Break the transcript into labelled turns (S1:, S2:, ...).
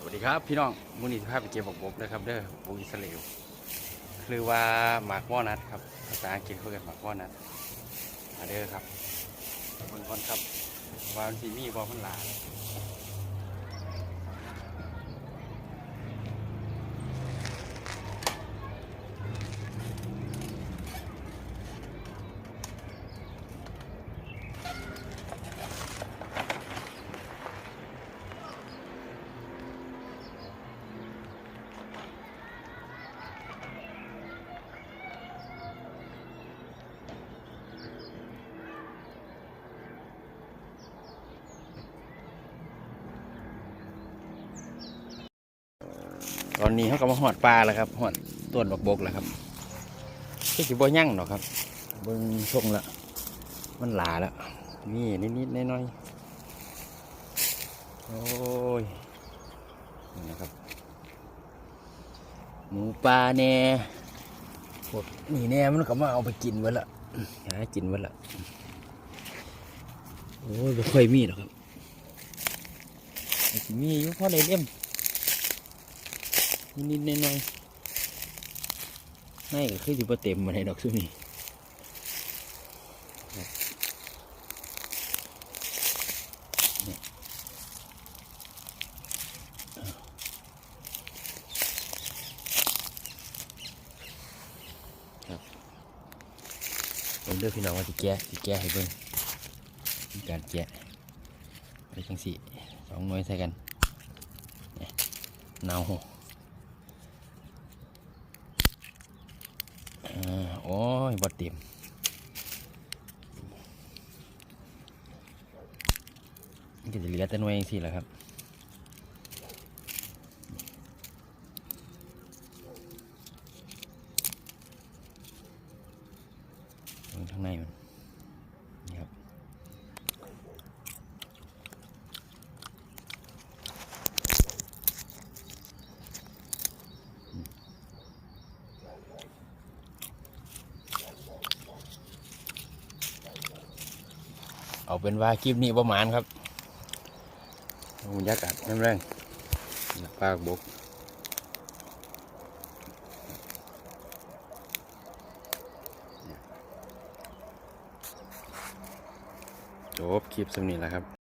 S1: สวัสดีครับพี่น้องมูลนิธิภาพไปเก็บบกบกนะครับเด้อบุอิสราเอลคือว่าหมากวอนัดครับภาษาอังกฤษเขาเรียกหมากวอนัดมาเด้อครับเบิ่งก่อนครับว่ามันสีมีบ่มันหลา ตอนนี้เขาก็มาหอดปลาแล้วครับหอดต้นบกบกแล้วครับที่สิบ่ยั่งหรอกครับเบิ่งชงละมันหลาแล้วนี่นิดๆน้อยๆโอ้ยนี่นะครับ หมูปลาแน่พวกนี่แน่มันก็มาเอาไปกินไว้ละหากินไว้ละโอ้ยไม่ค่อยมีหรอกครับมีอยู่พอได้เล่ม นิดๆหน้อยๆไม่ก็คือสิบ่เต็มมาในดอกซุนี่เนี่ยครับผมเลือกพี่น้องว่าสิแก้สิแก้ให้เบิ่งมีการแก้ไปจังสี่สองหน่วยใส่กันเนี่ยเนาอ่า โอ้ยบดเต็มมันก็จะเหลือแต่หน่วยสิแหละครับข้างในมัน เอาเป็นว่าคลิปนี้ประมาณครับบรรยากาศน้ำแรงปลากบกจบคลิปสำนี้แล้วครับ